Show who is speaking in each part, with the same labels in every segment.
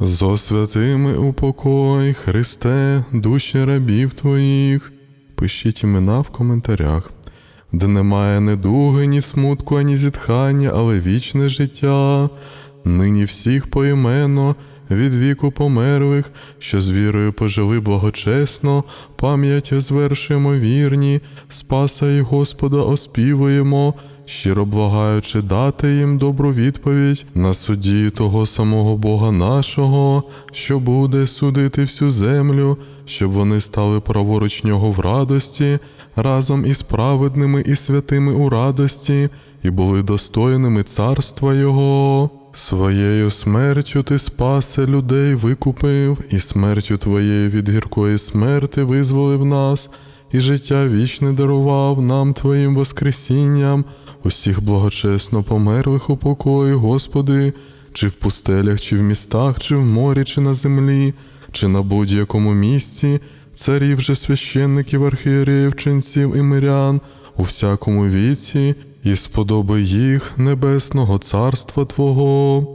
Speaker 1: Зо святими упокой, Христе, душі рабів Твоїх. Пишіть імена в коментарях, де немає недуги, ні смутку, ані зітхання, але вічне життя. Нині всіх поіменно, від віку померлих, що з вірою пожили благочесно, пам'ять звершуємо вірні, Спаса і Господа оспівуємо, щиро благаючи дати їм добру відповідь на суді того самого Бога нашого, що буде судити всю землю, щоб вони стали праворуч нього в радості, разом із праведними і святими у радості, і були достойними царства Його. Своєю смертю ти спасе людей викупив, і смертю твоєю від гіркої смерти визволив нас, і життя вічне дарував нам Твоїм Воскресінням, усіх благочесно померлих у покої, Господи, чи в пустелях, чи в містах, чи в морі, чи на землі, чи на будь-якому місці, царів же священників, архієреїв, ченців і мирян, у всякому віці, і сподоби їх небесного царства Твого.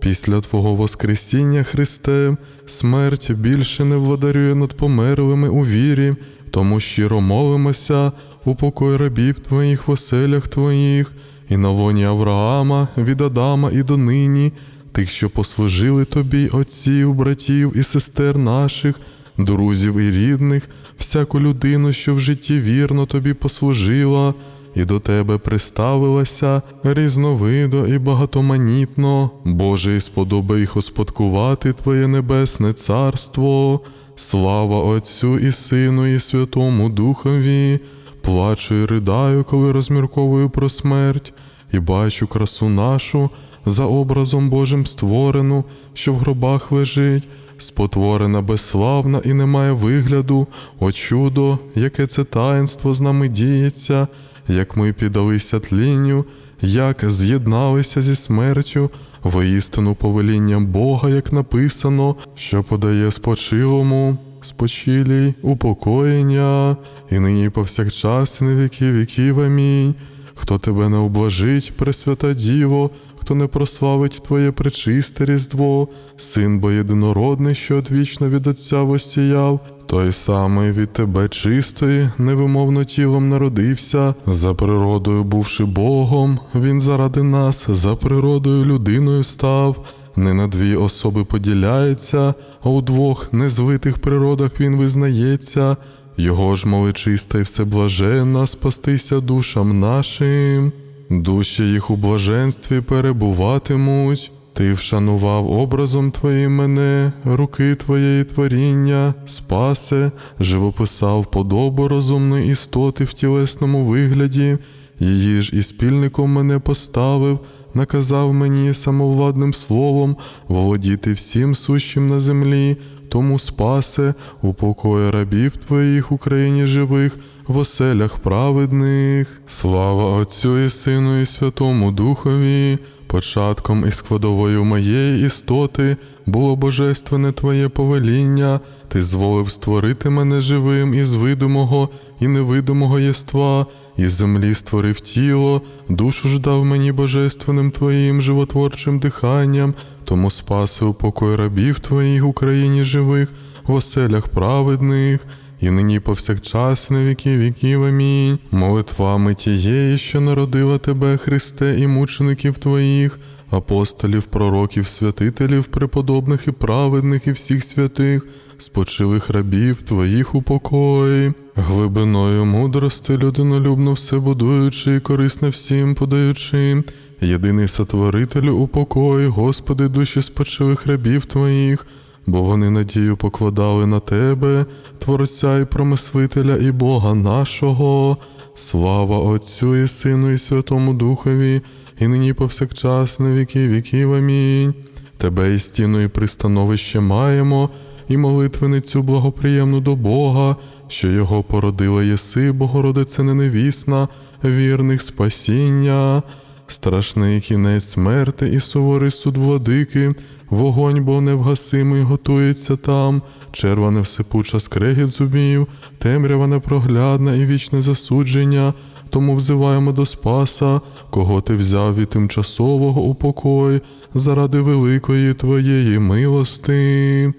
Speaker 1: Після Твого Воскресіння, Христе, смерть більше не владарює над померлими у вірі, тому щиро молимося, упокой рабів Твоїх в оселях Твоїх, і на лоні Авраама, від Адама і донині, тих, що послужили Тобі, отців, братів і сестер наших, друзів і рідних, всяку людину, що в житті вірно Тобі послужила, і до Тебе приставилася різновидо і багатоманітно, Боже, і сподоби їх успадкувати Твоє небесне царство, слава Отцю і Сину, і Святому Духові, плачу і ридаю, коли розмірковую про смерть, і бачу красу нашу за образом Божим створену, що в гробах лежить, спотворена безславна і не має вигляду, о чудо, яке це таїнство з нами діється, як ми піддалися тлінню, як з'єдналися зі смертю, воістину повелінням Бога, як написано, що подає спочилому, спочилій упокоєння, і нині повсякчас, і на віки віків. Амінь. Хто тебе не облажить, Пресвята Діво, хто не прославить Твоє пречисте Різдво, син бо єдинородний, що одвічно від Отця восіяв, той самий від тебе чистої, невимовно тілом народився, за природою бувши Богом, він заради нас, за природою людиною став. Не на дві особи поділяється, а у двох незвитих природах він визнається. Його ж моли чиста і всеблаженна спастися душам нашим. Душі їх у блаженстві перебуватимуть. Ти вшанував образом Твоїм мене, руки Твоєї творіння, спасе, живописав подобу розумної істоти в тілесному вигляді, її ж і спільником мене поставив, наказав мені самовладним словом володіти всім сущим на землі, тому спасе, упокої рабів Твоїх Україні живих, в оселях праведних. Слава Отцю і Сину, і Святому Духові. Початком і складовою моєї істоти було божественне Твоє повеління, Ти зволив створити мене живим із видимого і невидимого єства, із землі створив тіло, душу ж дав мені божественним Твоїм животворчим диханням, тому спаси упокой рабів Твоїх Україні живих, в оселях праведних. І нині повсякчас на віки віків. Амінь. Молитвами тієї, що народила тебе, Христе, і мучеників Твоїх, апостолів, пророків, святителів, преподобних і праведних, і всіх святих, спочилих рабів Твоїх у покої, глибиною мудрости, людинолюбно все будуючи і корисне всім подаючи. Єдиний сотворителю у покої, Господи, душі спочилих рабів Твоїх бо вони надію покладали на Тебе, Творця і промислителя і Бога нашого. Слава Отцю і Сину, і Святому Духові, і нині повсякчас на віки віків. Амінь. Тебе і стіну, і пристановище маємо, і молитвеницю благоприємну до Бога, що його породила єси, Богородице неневісна, вірних спасіння. Страшний кінець смерти і суворий суд владики, вогонь, бо невгасимий готується там, черва невсипуча скрегіт зубів, темрява непроглядна і вічне засудження, тому взиваємо до Спаса, кого ти взяв від тимчасового у покой, заради великої твоєї милости.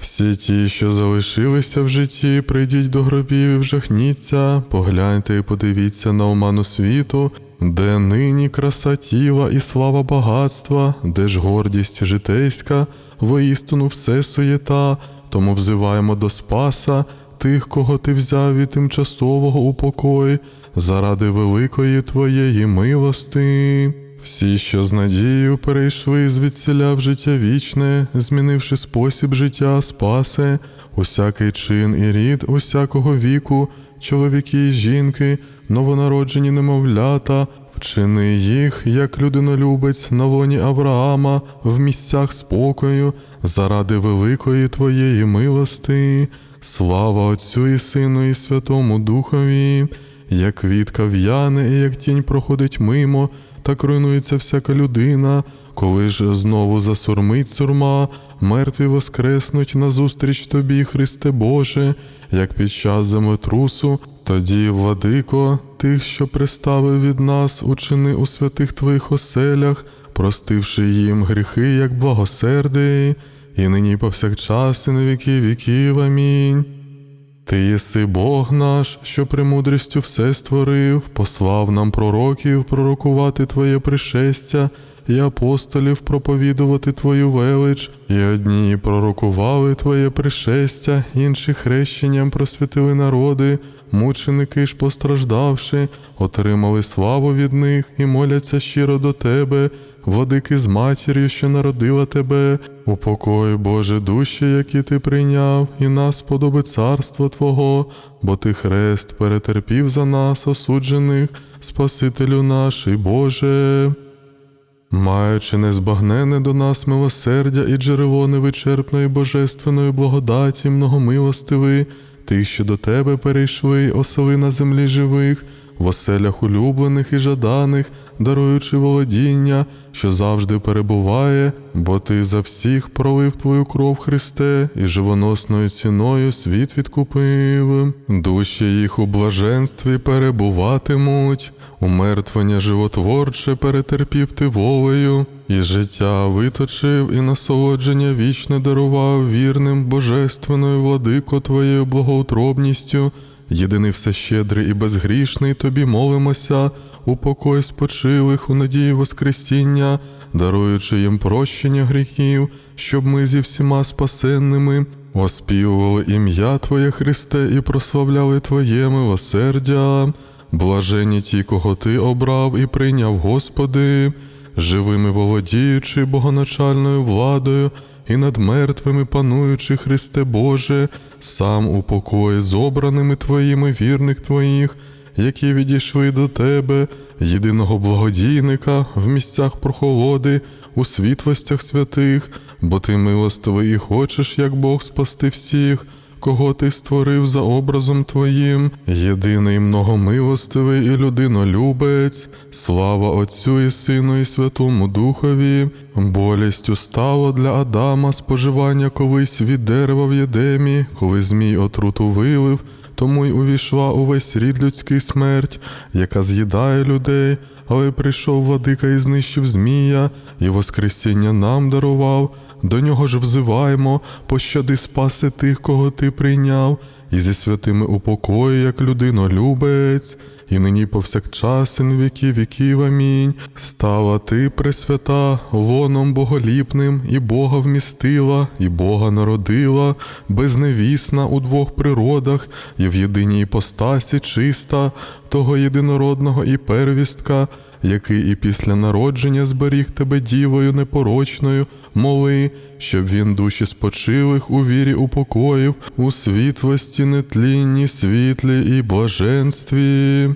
Speaker 1: Всі ті, що залишилися в житті, прийдіть до гробів і вжахніться, погляньте і подивіться на оману світу, де нині краса тіла і слава багатства, де ж гордість житейська, воістину все суєта, тому взиваємо до Спаса, тих, кого ти взяв від тимчасового упокої, заради великої твоєї милости. Всі, що з надією перейшли звідсіля в життя вічне, змінивши спосіб життя, спасе, усякий чин і рід, усякого віку, чоловіки і жінки, новонароджені немовлята, вчини їх, як людинолюбець на лоні Авраама, в місцях спокою, заради великої твоєї милости. Слава Отцю і Сину, і Святому Духові, як квітка в'яне, і як тінь проходить мимо, так руйнується всяка людина, коли ж знову засурмить сурма, мертві воскреснуть назустріч тобі, Христе Боже, як під час землетрусу, тоді, владико, тих, що приставив від нас, учини у святих твоїх оселях, простивши їм гріхи, як благосердий, і нині повсякчас, і на віки віків. Амінь. Ти єси Бог наш, що премудрістю все створив, послав нам пророків пророкувати Твоє пришестя, і апостолів проповідувати Твою велич, і одні пророкували Твоє пришестя, інші хрещенням просвятили народи, мученики ж постраждавши, отримали славу від них і моляться щиро до Тебе, владики з матір'ю, що народила тебе, упокой, Боже, душі, які ти прийняв, і нас подоби царство Твого, бо ти хрест перетерпів за нас, осуджених, Спасителю наш і Боже. Маючи незбагнене до нас милосердя і джерело невичерпної божественної благодаті, многомилостивий, тих, що до тебе перейшли, осели на землі живих, в оселях улюблених і жаданих, даруючи володіння, що завжди перебуває, бо ти за всіх пролив твою кров Христе, і живоносною ціною світ відкупив. Душі їх у блаженстві перебуватимуть, умертвення животворче перетерпів ти волею, і життя виточив, і насолодження вічне дарував вірним божественною владико твоєю благоутробністю. Єдиний всещедрий і безгрішний, тобі молимося, у покой спочилих у надії Воскресіння, даруючи їм прощення гріхів, щоб ми зі всіма спасенними оспівували ім'я Твоє Христе і прославляли Твоє милосердя. Блажені ті, кого Ти обрав і прийняв, Господи, живими володіючи богоначальною владою і над мертвими пануючи, Христе Боже, сам у покої з обраними Твоїми вірних Твоїх, які відійшли до Тебе, єдиного благодійника в місцях прохолоди, у світлостях святих, бо Ти милостивий і хочеш, як Бог спасти всіх кого ти створив за образом Твоїм, єдиний многомилостивий і людинолюбець, слава Отцю і Сину, і Святому Духові, болістю стало для Адама споживання колись від дерева в Єдемі, коли Змій отруту вилив, тому й увійшла увесь рід людський смерть, яка з'їдає людей. Але прийшов владика і знищив Змія, і Воскресіння нам дарував, до нього ж взиваємо, пощади спаси тих, кого ти прийняв, і зі святими упокої, як людинолюбець, і нині повсякчас, і віки віків. Амінь. Стала ти, пресвята, лоном боголіпним, і Бога вмістила, і Бога народила, безневісна у двох природах, і в єдиній постасі чиста, того єдинородного і первістка, який і після народження зберіг тебе дівою непорочною, моли, щоб він душі спочилих у вірі упокоїв, у світлості нетлінні, світлі і блаженстві.